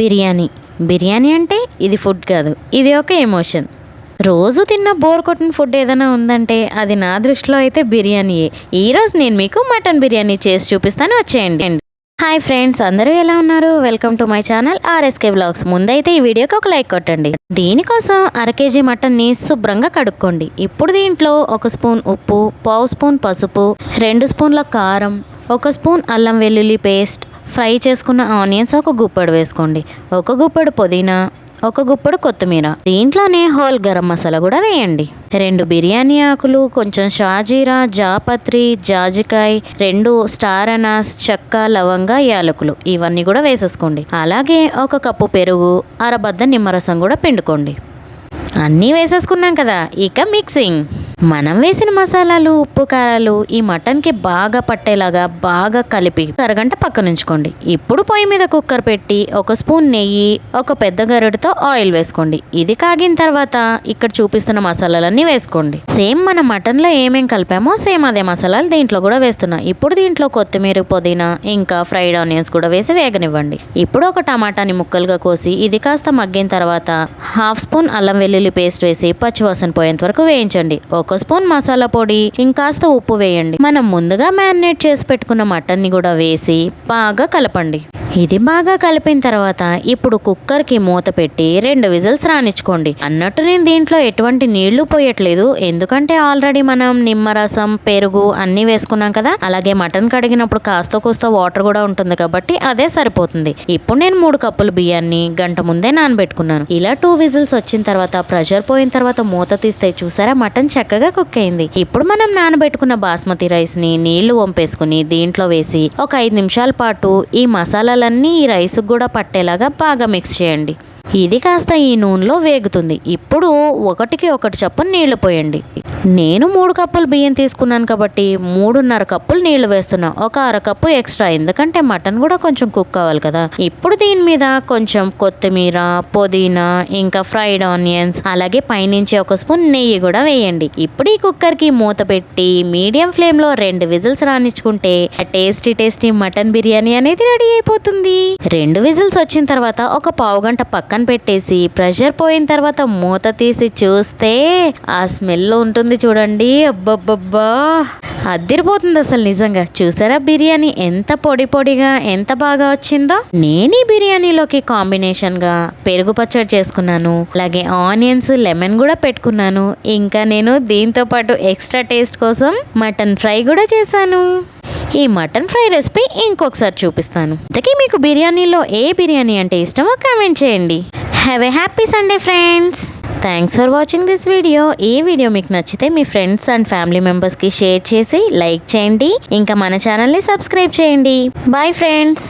బిర్యానీ. బిర్యానీ అంటే ఇది ఫుడ్ కాదు ఇది ఒక ఎమోషన్. రోజు తిన్న బోర్ కొట్టిన ఫుడ్ ఏదైనా ఉందంటే అది నా దృష్టిలో అయితే బిర్యానీయే. ఈరోజు నేను మీకు మటన్ బిర్యానీ చేసి చూపిస్తాను వచ్చేయండి. హాయ్ ఫ్రెండ్స్ అందరూ ఎలా ఉన్నారు? Welcome to my channel RSK blogs ముందైతే ఈ వీడియోకి ఒక లైక్ కొట్టండి. దీనికోసం అర కేజీ మటన్ని శుభ్రంగా కడుక్కోండి. ఇప్పుడు దీంట్లో ఒక స్పూన్ ఉప్పు పావు స్పూన్ పసుపు రెండు స్పూన్ల కారం ఒక స్పూన్ అల్లం వెల్లుల్లి పేస్ట్ ఫ్రై చేసుకున్న ఆనియన్స్ ఒక గుప్పడు వేసుకోండి. ఒక గుప్పడు పుదీనా ఒక గుప్పడు కొత్తిమీర. దీంట్లోనే హోల్ గరం మసాలా కూడా వేయండి. రెండు బిర్యానీ ఆకులు కొంచెం షాజీరా జాపత్రి జాజికాయ్ రెండు స్టార్ అనాస్ చెక్క లవంగ యాలకులు. ఇవన్నీ కూడా వేసేసుకోండి. అలాగే ఒక కప్పు పెరుగు అరబద్ద నిమ్మరసం కూడా పిండుకోండి. అన్నీ వేసేసుకున్నాం కదా ఇక మిక్సింగ్ మనం వేసిన మసాలాలు ఉప్పు కారాలు ఈ మటన్కి బాగా పట్టేలాగా బాగా కలిపి అరగంట పక్కన ఉంచుకోండి. ఇప్పుడు పొయ్యి మీద కుక్కర్ పెట్టి ఒక స్పూన్ నెయ్యి ఒక పెద్ద గరిటతో ఆయిల్ వేసుకోండి. ఇది కాగిన తర్వాత ఇక్కడ చూపిస్తున్న మసాలాలన్నీ వేసుకోండి. సేమ్ మన మటన్లో ఏమేం కలిపామో సేమ్ అదే మసాలాలు దీంట్లో కూడా వేస్తున్నా. ఇప్పుడు దీంట్లో కొత్తిమీర పుదీనా ఇంకా ఫ్రైడ్ ఆనియన్స్ కూడా వేసి వేగనివ్వండి. ఇప్పుడు ఒక టమాటాని ముక్కలుగా కోసి ఇది కాస్త మగ్గిన తర్వాత హాఫ్ స్పూన్ అల్లం వెల్లుల్లి పేస్ట్ వేసి పచ్చివాసన పోయేంత వరకు వేయించండి. ఒక స్పూన్ మసాలా పొడి ఇంకాస్త ఉప్పు వేయండి. మనం ముందుగా మ్యారినేట్ చేసి పెట్టుకున్న మటన్ని కూడా వేసి బాగా కలపండి. ఇది బాగా కలిపిన తర్వాత ఇప్పుడు కుక్కర్కి మూత పెట్టి రెండు విజిల్స్ రానిచ్చుకోండి. అన్నట్టు నేను దీంట్లో ఎటువంటి నీళ్ళు పోయట్లేదు. ఎందుకంటే ఆల్రెడీ మనం నిమ్మరసం పెరుగు అన్నీ వేసుకున్నాం కదా. అలాగే మటన్ కడిగినప్పుడు కాస్త కూస్త వాటర్ కూడా ఉంటుంది కాబట్టి అదే సరిపోతుంది. ఇప్పుడు నేను మూడు కప్పులు బియ్యాన్ని గంట ముందే నానబెట్టుకున్నాను. ఇలా టూ విజిల్స్ వచ్చిన తర్వాత ప్రెషర్ పోయిన తర్వాత మూత తీస్తే చూసారా మటన్ చక్కగా కుక్ అయింది. ఇప్పుడు మనం నానబెట్టుకున్న బాస్మతి రైస్ని నీళ్ళు వంపేసుకుని దీంట్లో వేసి ఒక ఐదు నిమిషాల పాటు ఈ ముక్కలన్నీ ఈ రైస్ కూడా పట్టేలాగా బాగా మిక్స్ చేయండి. ఇది కాస్త ఈ నూనెలో వేగుతుంది. ఇప్పుడు ఒకటికి ఒకటి చప్పున నీళ్ళు పోయండి. నేను మూడు కప్పులు బియ్యం తీసుకున్నాను కాబట్టి మూడున్నర కప్పులు నీళ్ళు వేస్తున్నా. ఒక అర కప్పు ఎక్స్ట్రా. ఎందుకంటే మటన్ కూడా కొంచెం కుక్ అవ్వాలి కదా. ఇప్పుడు దీని మీద కొంచెం కొత్తిమీర పుదీనా ఇంకా ఫ్రైడ్ ఆనియన్స్ అలాగే పైనుంచి ఒక స్పూన్ నెయ్యి కూడా వేయండి. ఇప్పుడు ఈ కుక్కర్కి మూత పెట్టి మీడియం ఫ్లేమ్లో రెండు విజిల్స్ రానిచ్చుకుంటే టేస్టీ టేస్టీ మటన్ బిర్యానీ అనేది రెడీ అయిపోతుంది. రెండు విజిల్స్ వచ్చిన తర్వాత ఒక పావు గంట పక్కన పెట్టేసి ప్రెషర్ పోయిన తర్వాత మూత తీసి చూస్తే ఆ స్మెల్ ఉంటుంది చూడండి. అబ్బబ్బబ్బా. అద్దరిపోతుంది అసలు నిజంగా. చూసారా బిర్యానీ? ఎంత పొడి పొడిగా ఎంత బాగా వచ్చిందో? నేను ఈ బిర్యానీలోకి కాంబినేషన్గా పెరుగు పచ్చడి చేసుకున్నాను. అలాగే ఆనియన్స్ లెమన్ కూడా పెట్టుకున్నాను. ఇంకా నేను దీంతో పాటు ఎక్స్ట్రా టేస్ట్ కోసం మటన్ ఫ్రై కూడా చేశాను. ఈ మటన్ ఫ్రై రెసిపీ ఇంకొకసారి చూపిస్తాను. ఇంతకీ మీకు బిర్యానీలో ఏ బిర్యానీ అంటే ఇష్టమో కామెంట్ చేయండి. Have a happy Sunday friends! Thanks for watching this video ఈ వీడియో మీకు నచ్చితే మీ ఫ్రెండ్స్ అండ్ ఫ్యామిలీ మెంబర్స్కి షేర్ చేసి లైక్ చేయండి. ఇంకా మన ఛానల్ని సబ్స్క్రైబ్ చేయండి. Bye friends